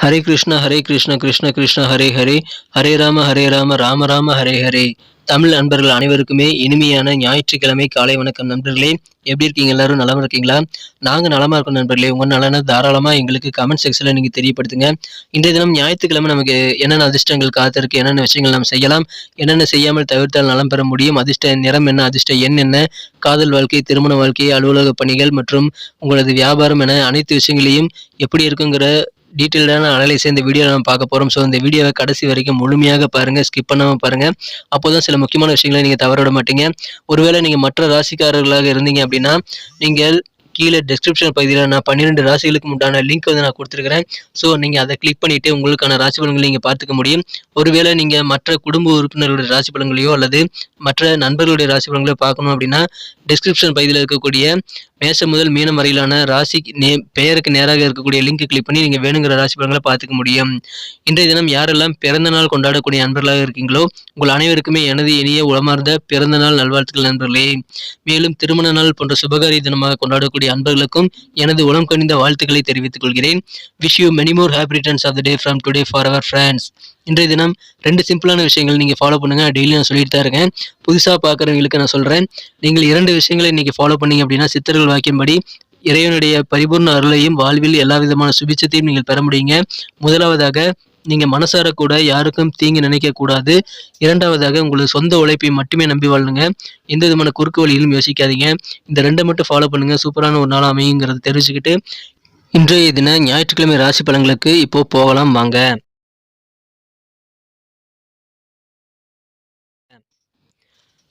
ஹரே கிருஷ்ண ஹரே கிருஷ்ண கிருஷ்ண கிருஷ்ண ஹரே ஹரே. ஹரே ராம ஹரே ராம ராம ராம ஹரே ஹரே. தமிழ் நண்பர்கள் அனைவருக்குமே இனிமையான ஞாயிற்றுக்கிழமை காலை வணக்கம் நண்பர்களே. எப்படி இருக்கீங்க எல்லாரும்? நலமா இருக்கீங்களா? நாங்க நலமா இருக்கோம் நண்பர்களே. உங்க நலனை தாராளமா எங்களுக்கு கமெண்ட் செக்ஷன்ல நீங்க தெரியப்படுத்துங்க. இன்றைய தினம் ஞாயிற்றுக்கிழமை நமக்கு என்னென்ன அதிர்ஷ்டங்கள் காத்திருக்கு என்னென்ன விஷயங்கள் நாம் செய்யலாம் என்னென்ன செய்யாமல் தவிர்த்தால் நலம் பெற முடியும் அதிர்ஷ்ட நிறம் என்ன அதிர்ஷ்ட எண் என்ன காதல் வாழ்க்கை திருமண வாழ்க்கை அலுவலக பணிகள் மற்றும் உங்களது வியாபாரம் என அனைத்து விஷயங்களையும் எப்படி இருக்குங்கிற டீட்டெயில்டான அனலைஸ் இந்த வீடியோவில் நம்ம பார்க்க போகிறோம் ஸோ இந்த வீடியோவை கடைசி வரைக்கும் முழுமையாக பாருங்கள் ஸ்கிப் பண்ணாமல் பாருங்கள் அப்போ தான் சில முக்கியமான விஷயங்களை நீங்கள் தவற விட மாட்டீங்க. ஒருவேளை நீங்கள் மற்ற ராசிக்காரர்களாக இருந்தீங்க அப்படின்னா நீங்கள் கீழே டிஸ்கிரிப்ஷன் பகுதியில் நான் பன்னிரெண்டு ராசிகளுக்கு உண்டான லிங்க் வந்து நான் கொடுத்துருக்கிறேன். ஸோ நீங்கள் அதை கிளிக் பண்ணிவிட்டு உங்களுக்கான ராசி பலன்களை நீங்கள் பார்த்துக்க முடியும். ஒருவேளை நீங்கள் மற்ற குடும்ப உறுப்பினர்களுடைய ராசி பலன்களையோ அல்லது மற்ற நண்பர்களுடைய ராசி பலன்களையோ பார்க்கணும் அப்படின்னா டிஸ்கிரிப்ஷன் பகுதியில் இருக்கக்கூடிய மேசம் முதல் மீனம் வரையிலான ராசி நே பெயருக்கு நேராக இருக்கக்கூடிய லிங்க் கிளிக் பண்ணி நீங்கள் வேணுங்கிற ராசி பலன்களை பார்த்துக்க முடியும். இன்றைய தினம் யாரெல்லாம் பிறந்த நாள் கொண்டாடக்கூடிய நண்பர்களாக இருக்கீங்களோ உங்கள் அனைவருக்குமே எனது இனிய உளமார்ந்த பிறந்த நாள் நல்வாழ்த்துக்கள் நண்பர்களே. மேலும் திருமண நாள் போன்ற சுபகாரிய தினமாக கொண்டாடக்கூடிய அன்பர்களுக்கும் எனது உளம் கணிந்த வாழ்த்துக்களை தெரிவித்துக் கொள்கிறேன். Wish you many more happy returns of the day from today for our friends இன்றைய தினம் ரெண்டு சிம்பிளான விஷயங்கள் நீங்கள் ஃபாலோ பண்ணுங்கள் டெய்லி நான் சொல்லிட்டு தான் இருக்கேன். புதுசாக பார்க்குறவங்களுக்கு நான் சொல்கிறேன் நீங்கள் இரண்டு விஷயங்களை இன்றைக்கி ஃபாலோ பண்ணீங்க அப்படின்னா சித்தர்கள் வாக்கியம்படி இறைவனுடைய பரிபூர்ண அருளையும் வாழ்வில் எல்லா விதமான சுபிச்சத்தையும் நீங்கள் பெற முடியுங்க. முதலாவதாக நீங்கள் மனசார கூட யாருக்கும் தீங்கு நினைக்கக்கூடாது இரண்டாவதாக உங்களுக்கு சொந்த உழைப்பை மட்டுமே நம்பி வாழணுங்க எந்த விதமான குறுக்கு வழியிலும் யோசிக்காதீங்க. இந்த ரெண்டை மட்டும் ஃபாலோ பண்ணுங்கள் சூப்பரான ஒரு நாள் அமையுங்கிறத தெரிஞ்சுக்கிட்டு இன்றைய தின ஞாயிற்றுக்கிழமை ராசி பலன்களுக்கு இப்போது போகலாம். வாங்க.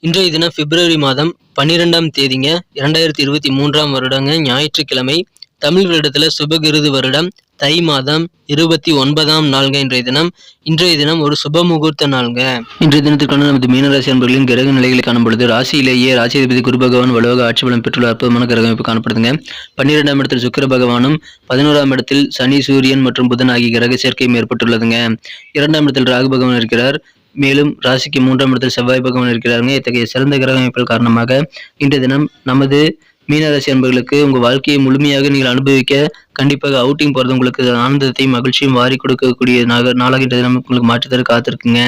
இன்றைய தினம் பிப்ரவரி மாதம் பன்னிரெண்டாம் தேதிங்க இரண்டாயிரத்தி இருபத்தி மூன்றாம் வருடங்க ஞாயிற்றுக்கிழமை தமிழ் வருடத்தில் சுபகிருது வருடம் தை மாதம் இருபத்தி ஒன்பதாம் நாள்ங்க இன்றைய தினம். இன்றைய தினம் ஒரு சுப முகூர்த்த நாள்ங்க. இன்றைய தினத்திற்கான நமது மீனராசி அன்பர்களின் கிரக நிலைகளை காணும் பொழுது ராசியிலேயே ராசிபதி குரு பகவான் வலுவாக ஆட்சி பலம் பெற்றுள்ள அற்புதமான கிரக அமைப்பு காணப்படுதுங்க. பன்னிரெண்டாம் இடத்தில் சுக்கிர பகவானும் பதினோராம் இடத்தில் சனி சூரியன் மற்றும் புதன் ஆகிய கிரக சேர்க்கையும் ஏற்பட்டுள்ளதுங்க. இரண்டாம் இடத்தில் ராகு பகவான் இருக்கிறார். மேலும் ராசிக்கு மூன்றாம் இடத்தில் செவ்வாய் பகவான் இருக்கிறாருங்க. இத்தகைய சிறந்த கிரக அமைப்புகள் காரணமாக இன்றைய தினம் நமது மீனராசி அன்பர்களுக்கு உங்கள் வாழ்க்கையை முழுமையாக நீங்கள் அனுபவிக்க கண்டிப்பாக அவுட்டிங் போகிறது உங்களுக்கு ஆனந்தத்தையும் மகிழ்ச்சியும் வாரி கொடுக்கக்கூடிய நாக நாளாக இன்றைய தினம் உங்களுக்கு மாற்றித்தர காத்திருக்குங்க.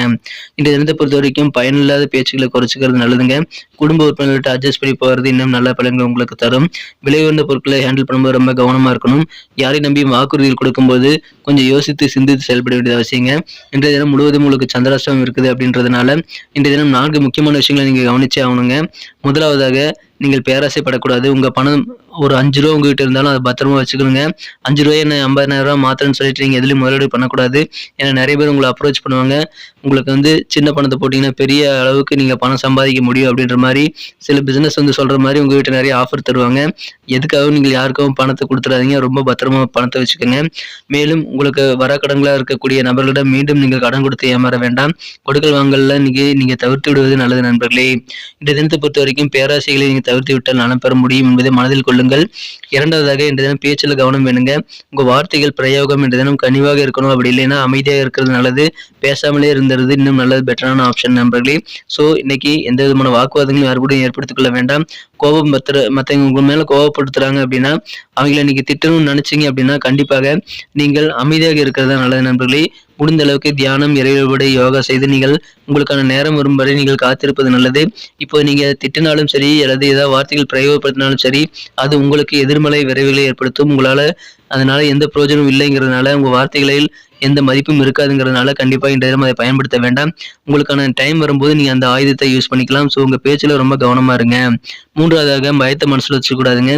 இந்த தினத்தை பொறுத்த வரைக்கும் பயனில்லாத பேச்சுகளை குறைச்சிக்கிறது நல்லதுங்க. குடும்ப உறுப்பினர்கள்ட்ட அட்ஜஸ்ட் பண்ணி போகிறது இன்னும் நல்ல பலன்கள் உங்களுக்கு தரும். விலை உயர்ந்த பொருட்களை ஹேண்டில் பண்ணும்போது ரொம்ப கவனமாக இருக்கணும். யாரை நம்பி வாக்குறுதிகள் கொடுக்கும்போது கொஞ்சம் யோசித்து சிந்தித்து செயல்பட வேண்டியது அவசியங்க. இன்றைய தினம் முழுவதும் உங்களுக்கு சந்திராஷ்டமம் இருக்குது அப்படின்றதுனால இன்றைய தினம் நான்கு முக்கியமான விஷயங்களை நீங்கள் கவனிச்சே ஆகணுங்க. முதலாவதாக நீங்கள் பேராசைப்படக்கூடாது. உங்கள் பணம் ஒரு அஞ்சு ரூபா உங்ககிட்ட இருந்தாலும் அதை பத்திரமா வச்சுக்கணுங்க. அஞ்சு ரூபாய் என்ன ஐம்பதாயிரம் ரூபா மாத்திரன்னு சொல்லிட்டு நீங்கள் எதுலையும் முதலீடு பண்ணக்கூடாது. ஏன்னா நிறைய பேர் உங்களை அப்ரோச் பண்ணுவாங்க. உங்களுக்கு வந்து சின்ன பணத்தை போட்டிங்கன்னா பெரிய அளவுக்கு நீங்கள் பணம் சம்பாதிக்க முடியும் அப்படின்ற மாதிரி சில பிஸ்னஸ் வந்து சொல்கிற மாதிரி உங்ககிட்ட நிறைய ஆஃபர் தருவாங்க. எதுக்காகவும் நீங்கள் யாருக்காகவும் பணத்தை கொடுத்துடாதீங்க. ரொம்ப பத்திரமா பணத்தை வச்சுக்கோங்க. மேலும் உங்களுக்கு வர கடன்களாக இருக்கக்கூடிய நபர்களிடம் மீண்டும் நீங்கள் கடன் கொடுத்து ஏமாற வேண்டாம். கொடுக்கல் வாங்கல நீங்கள் நீங்கள் தவிர்த்து விடுவது நல்லது நண்பர்களே. இந்த தினத்தை பொறுத்த வரைக்கும் பேராசைகளை நீங்கள் தவிர்த்து விட்டால் நலம் பெற முடியும் என்பதை மனதில் கொள்ளுங்கள். இரண்டாவதாக இந்த தினம் பேச்சில் கவனம் வேணுங்க. உங்கள் வார்த்தைகள் பிரயோகம் இந்த தினம் கனிவாக இருக்கணும். அப்படி இல்லைன்னா அமைதியாக இருக்கிறது நல்லது. பேசாமலே இருந்தது இன்னும் நல்லது. பெட்டரான ஆப்ஷன் நண்பர்களே. ஸோ இன்னைக்கு எந்த விதமான வாக்குவாதங்களும் யாருக்கூடையும் ஏற்படுத்திக் கொள்ள வேண்டாம். கோபம் பத்திர மற்றவங்க உங்கள் மேலே கோபப்படுத்துறாங்க அப்படின்னா அவங்கள இன்னைக்கு திட்டணும்னு நினைச்சீங்க அப்படின்னா கண்டிப்பாக நீங்கள் அமைதியாக இருக்கிறதா நல்லது நண்பர்களே. முடிந்த அளவுக்கு தியானம் இறைவழிபாடு யோகா செய்து நீங்கள் உங்களுக்கான நேரம் வரும் வரை நீங்கள் காத்திருப்பது நல்லது. இப்போ நீங்க திட்டினாலும் சரி அல்லது ஏதாவது வார்த்தைகள் பிரயோகப்படுத்தினாலும் சரி அது உங்களுக்கு எதிர்மலை விரைவுகளை ஏற்படுத்தும். உங்களால அதனால எந்த பிரயோஜனமும் இல்லைங்கிறதுனால உங்க வார்த்தைகளில் எந்த மதிப்பும் இருக்காதுங்கிறதுனால கண்டிப்பாக இந்த நேரம் அதை பயன்படுத்த வேண்டாம். உங்களுக்கான டைம் வரும்போது நீங்கள் அந்த ஆயுதத்தை யூஸ் பண்ணிக்கலாம். ஸோ உங்கள் பேச்சில் ரொம்ப கவனமா இருங்க. மூன்றாவதாக பயத்தை மனசில் வச்சுக்கூடாதுங்க.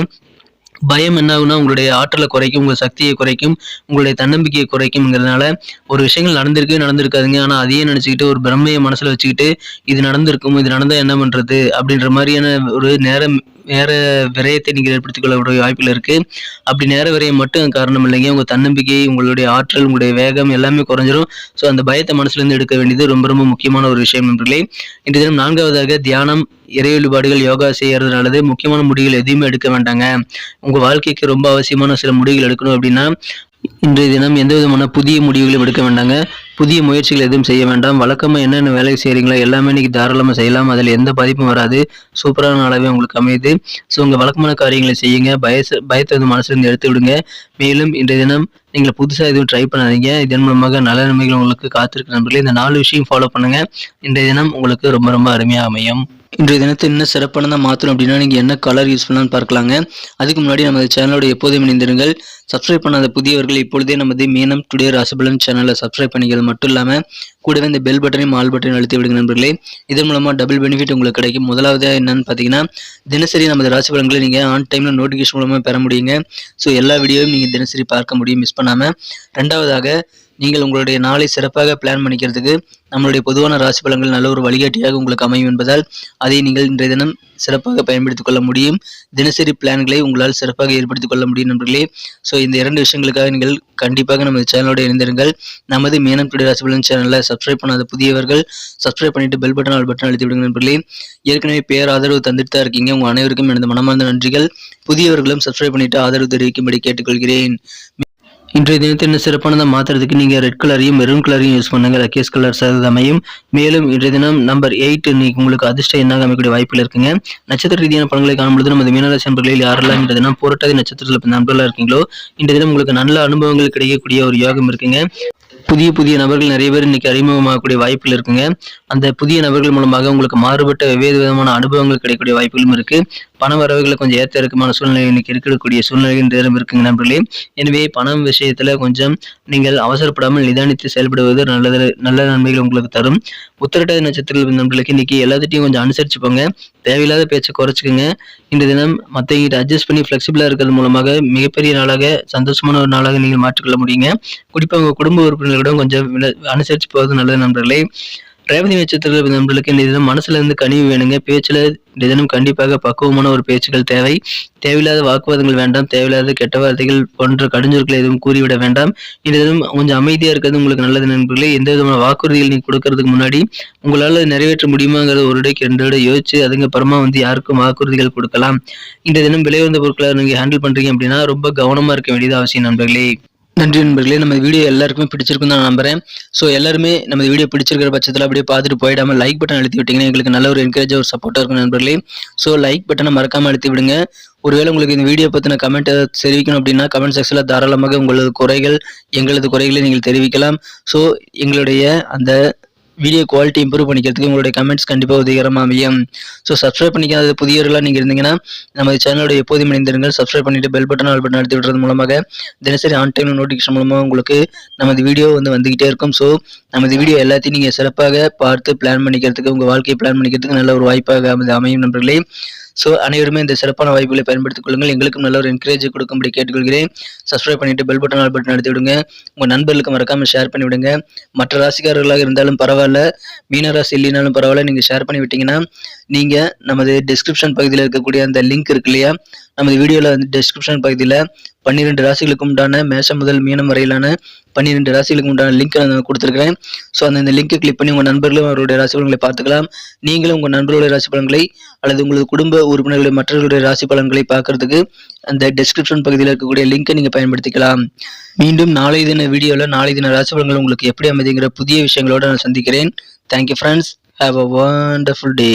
பயம் என்ன ஆகுனா உங்களுடைய ஆற்றலை குறைக்கும் உங்கள் சக்தியை குறைக்கும் உங்களுடைய தன்னம்பிக்கையை குறைக்கும்ங்கிறதுனால ஒரு விஷயங்கள் நடந்திருக்கவே நடந்திருக்காதுங்க. ஆனால் அதையே நினச்சிக்கிட்டு ஒரு பிரம்மையை மனசில் வச்சுக்கிட்டு இது நடந்திருக்கும் இது நடந்தால் என்ன பண்ணுறது அப்படின்ற மாதிரியான ஒரு நேரம் நேர விரயத்தை நீங்கள் ஏற்படுத்திக் கொள்ளக்கூடிய வாய்ப்புகள் இருக்குது அப்படி நேர விரயம் மட்டும் காரணம் இல்லைங்க உங்கள் தன்னம்பிக்கை உங்களுடைய ஆற்றல் உங்களுடைய வேகம் எல்லாமே குறைஞ்சிரும். ஸோ அந்த பயத்தை மனசுலேருந்து எடுக்க வேண்டியது ரொம்ப ரொம்ப முக்கியமான ஒரு விஷயம் நண்பர்களே. இன்றைய தினம் நான்காவதாக தியானம் இறை வழிபாடுகள் யோகா செய்யறது நல்லது முக்கியமான முடிவுகள் எதுவுமே எடுக்க வேண்டாங்க. உங்கள் வாழ்க்கைக்கு ரொம்ப அவசியமான சில முடிவுகள் எடுக்கணும் அப்படின்னா இன்றைய தினம் எந்த விதமான புதிய முடிவுகளும் எடுக்க வேண்டாங்க. புதிய முயற்சிகள் எதுவும் செய்ய வேண்டாம். வழக்கமாக என்னென்ன வேலை செய்கிறீங்களோ எல்லாமே இன்னைக்கு தாராளமாக செய்யலாம். அதில் எந்த பாதிப்பும் வராது. சூப்பரான நாளாகவே உங்களுக்கு அமையுது. ஸோ உங்கள் வழக்கமான காரியங்களை செய்யுங்க. பயச பயத்தை வந்து மனசுலேருந்து எடுத்து விடுங்க. மேலும் இன்றைய தினம் நீங்கள் புதுசாக எதுவும் ட்ரை பண்ணாதீங்க. இதன் மூலமாக நல்ல நன்மைகள் உங்களுக்கு காத்திருக்க நண்பர்களே. இந்த நாலு விஷயம் ஃபாலோ பண்ணுங்கள் இன்றைய தினம் உங்களுக்கு ரொம்ப ரொம்ப அருமையாக அமையும். இன்றைய தினத்தை இன்னும் சிறப்பானதாக மாற்றணும் அப்படின்னா நீங்கள் என்ன கலர் யூஸ் பண்ணலாம்னு பார்க்கலாங்க. அதுக்கு முன்னாடி நமது சேனலோட எப்போதும் இணைந்திருங்கள். சப்ஸ்கிரைப் பண்ணாத புதியவர்கள் இப்பொழுதே நமது மீனம் டுடே ராசிபலன் சேனலை சப்ஸ்கிரைப் பண்ணிக்கிறது மட்டும் இல்லாமல் கூடவே இந்த பெல் பட்டனையும் ஆல் பட்டனையும் அழுத்தி விடுங்க நண்பர்களே. இதன் மூலமாக டபுள் பெனிஃபிட் உங்களுக்கு கிடைக்கும். முதலாவது என்னன்னு பார்த்தீங்கன்னா தினசரி நமது ராசி பலன்களை நீங்கள் ஆன் டைமில் நோட்டிஃபிகேஷன் மூலமாக பெற முடியுங்க. ஸோ எல்லா வீடியோவும் நீங்கள் தினசரி பார்க்க முடியும். மிஸ் பண்ணாமல் ரெண்டாவதாக நீங்கள் உங்களுடைய நாளை சிறப்பாக பிளான் பண்ணிக்கிறதுக்கு நம்மளுடைய பொதுவான ராசி பலன்கள் நல்ல ஒரு வழிகாட்டியாக உங்களுக்கு அமையும் என்பதால் அதை நீங்கள் இன்றைய தினம் சிறப்பாக பயன்படுத்திக் கொள்ள முடியும். தினசரி பிளான்களை உங்களால் சிறப்பாக ஏற்படுத்திக் கொள்ள முடியும் நண்பர்களே. ஸோ இந்த இரண்டு விஷயங்களுக்காக நீங்கள் கண்டிப்பாக நமது சேனலோடு இணைந்திருங்கள். நமது மீனம் டுடே ராசி பலன் சேனலில் சப்ஸ்கிரைப் பண்ணாத புதியவர்கள் சப்ஸ்கிரைப் பண்ணிட்டு பெல் பட்டன் ஆல் பட்டன் அழுத்தி விடுங்க நண்பர்களே. ஏற்கனவே பேர் ஆதரவு தந்துட்டு தான் இருக்கீங்க. உங்கள் அனைவருக்கும் எனது மனமார்ந்த நன்றிகள். புதியவர்களும் சப்ஸ்கிரைப் பண்ணிட்டு ஆதரவு தெரிவிக்கும்படி கேட்டுக்கொள்கிறேன். இன்றைய தினத்தை இன்னும் மாத்துறதுக்கு மாற்றுறதுக்கு நீங்கள் ரெட் கலரையும் மெரூன் கலரையும் யூஸ் பண்ணுங்க. லக்கேஸ் கலர் சார்ந்தது அமையும். மேலும் இன்றைய தினம் நம்பர் எயிட் இன்னைக்கு உங்களுக்கு அதிர்ஷ்ட எண்ணாக அமைக்கக்கூடிய வாய்ப்பில் இருக்குங்க. நட்சத்திர ரீதியான பலன்களை காணும்பொழுது நமது மீனராசி நண்பர்களில் யாரெல்லாம் இன்றைய தினம் போராட்டாத நட்சத்திரத்தில் நண்பர்களாக இருக்கீங்களோ இன்றைய தினம் உங்களுக்கு நல்ல அனுபவங்கள் கிடைக்கக்கூடிய ஒரு யோகம் இருக்குங்க. புதிய புதிய நபர்கள் நிறைய பேர் இன்னைக்கு அறிமுகமாகக்கூடிய வாய்ப்புகள் இருக்குங்க. அந்த புதிய நபர்கள் மூலமாக உங்களுக்கு மாறுபட்ட வெவ்வேறு விதமான அனுபவங்கள் கிடைக்கக்கூடிய வாய்ப்புகளும் இருக்கு. பண வரவுகளை கொஞ்சம் ஏற்ற இறக்கமான சூழ்நிலை இன்னைக்கு இருக்கக்கூடிய சூழ்நிலைகள் நேரம் இருக்குங்க நண்பர்களே. எனவே பணம் விஷயத்துல கொஞ்சம் நீங்கள் அவசரப்படாமல் நிதானித்து செயல்படுவது நல்லது நல்ல நன்மைகள் உங்களுக்கு தரும். உத்திரட்டாதி நட்சத்திர நண்பர்களுக்கு இன்னைக்கு எல்லாத்திட்டையும் கொஞ்சம் அனுசரிச்சு போங்க தேவையில்லாத பேச்சை குறைச்சிக்கோங்க. இந்த தினம் மற்றவங்கிட்ட அட்ஜஸ்ட் பண்ணி ஃப்ளெக்சிபிளாக இருக்கிறது மூலமாக மிகப்பெரிய நாளாக சந்தோஷமான ஒரு நாளாக நீங்கள் மாற்றிக்கொள்ள முடியுங்க. குறிப்பாக உங்கள் குடும்ப உறுப்பினர்களிடம் கொஞ்சம் அனுசரித்து போவது நல்லது நண்பர்களே. ரேவதி நட்சத்திர நண்பர்களுக்கு இந்த தினம் மனசுல இருந்து கனிவு வேணுங்க. பேச்சுல இந்த தினம் கண்டிப்பாக பக்குவமான ஒரு பேச்சுகள் தேவை. தேவையில்லாத வாக்குவாதங்கள் வேண்டாம். தேவையில்லாத கெட்ட வார்த்தைகள் போன்ற கடுஞ்சொற்களை எதுவும் கூறிவிட வேண்டாம். இந்த தினம் கொஞ்சம் அமைதியா இருக்கிறது உங்களுக்கு நல்லது நண்பர்களே. எந்த விதமான வாக்குறுதிகள் நீங்க கொடுக்கறதுக்கு முன்னாடி உங்களால நிறைவேற்ற முடியுமாங்கிறத ஒரு இடைக்கு ரெண்டு இடம் யோசிச்சு அதுங்க அப்புறமா வந்து யாருக்கும் வாக்குறுதிகள் கொடுக்கலாம். இந்த தினம் விலை வந்த பொருட்களை நீங்க ஹேண்டில் பண்றீங்க அப்படின்னா ரொம்ப கவனமா இருக்க வேண்டியது அவசியம் நண்பர்களே. நன்றி நண்பர்களே. நம்ம வீடியோ எல்லாருக்குமே பிடிச்சிருக்குன்னு தான் நான் நம்புறேன். ஸோ எல்லாருமே நம்ம வீடியோ பிடிச்சிருக்கிற பட்சத்தில் அப்படியே பார்த்துட்டு போயிடாமல் லைக் பட்டன் அழுத்தி விட்டீங்கன்னா எங்களுக்கு நல்ல ஒரு என்கரேஜ் ஒரு சப்போர்ட்டாக இருக்கும் நண்பர்களே. ஸோ லைக் பட்டனை மறக்காமல் அழுத்தி விடுங்க. ஒருவேளை உங்களுக்கு இந்த வீடியோ பற்றின கமெண்ட் தெரிவிக்கணும் அப்படின்னா கமெண்ட் செக்ஷனில் தாராளமாக உங்களது குறைகள் எங்களது குறைகளை நீங்கள் தெரிவிக்கலாம். ஸோ எங்களுடைய அந்த வீடியோ குவாலிட்டி இம்ப்ரூவ் பண்ணிக்கிறதுக்கு உங்களுடைய கமெண்ட்ஸ் கண்டிப்பாக உதவிகரமாக அமையும். ஸோ சப்ஸ்கிரைப் பண்ணிக்காத புதியவர்களாக நீங்கள் இருந்தீங்கன்னா நமது சேனலோட எப்போதும் இணைந்திருங்கள். சப்ஸ்கிரைப் பண்ணிட்டு பெல் பட்டன் ஆல் பட்டன் அழுத்தி விடுறது மூலமாக தினசரி ஆன் டைம் நோட்டிஃபிகேஷன் மூலமாக உங்களுக்கு நமது வீடியோ வந்து வந்துகிட்டே இருக்கும். ஸோ நமது வீடியோ எல்லாத்தையும் நீங்கள் சிறப்பாக பார்த்து பிளான் பண்ணிக்கிறதுக்கு உங்கள் வாழ்க்கையை பிளான் பண்ணிக்கிறதுக்கு நல்ல ஒரு வாய்ப்பாக அமைது அமையும் நண்பர்களே. ஸோ அனைவருமே இந்த சிறப்பான வாய்ப்புகளை பயன்படுத்திக் கொள்ளுங்கள். எங்களுக்கும் நல்ல ஒரு என்கரேஜ் கொடுக்கும்படி கேட்டுக்கொள்கிறேன். சப்ஸ்கிரைப் பண்ணிட்டு பெல் பட்டன் ஆல் பட்டன் அழுத்தி விடுங்க. உங்கள் நண்பர்களுக்கு மறக்காமல் ஷேர் பண்ணி விடுங்க. மற்ற ராசிக்காரர்களாக இருந்தாலும் பரவாயில்ல. மீன ராசி இல்லைனாலும் பரவாயில்ல. நீங்கள் ஷேர் பண்ணி விட்டீங்கன்னா நீங்கள் நமது டிஸ்கிரிப்ஷன் பகுதியில் இருக்கக்கூடிய அந்த லிங்க் இருக்கு இல்லையா? நமது வீடியோவில் வந்து டெஸ்கிரிப்ஷன் பகுதியில் பன்னிரெண்டு ராசிகளுக்கு உண்டான மேஷம் முதல் மீனம் வரையிலான பன்னிரெண்டு ராசிகளுக்கு உண்டான லிங்க் நான் கொடுத்துருக்கிறேன். ஸோ அந்த இந்த லிங்கை கிளிக் பண்ணி உங்கள் நண்பர்களும் அவருடைய ராசி பலன்களை பார்த்துக்கலாம். நீங்களும் உங்கள் நண்பர்களுடைய ராசி பலன்களை அல்லது உங்களது குடும்ப உறுப்பினர்களுடைய மற்றவர்களுடைய ராசி பலன்களை பார்க்கறதுக்கு அந்த டெஸ்கிரிப்ஷன் பகுதியில் இருக்கக்கூடிய லிங்கை நீங்கள் பயன்படுத்திக்கலாம். மீண்டும் நாளை தின வீடியோவில் நாளை தின ராசி பலன்கள் உங்களுக்கு எப்படி அமைதிங்கிற புதிய விஷயங்களோட நான் சந்திக்கிறேன். Thank you friends have a wonderful day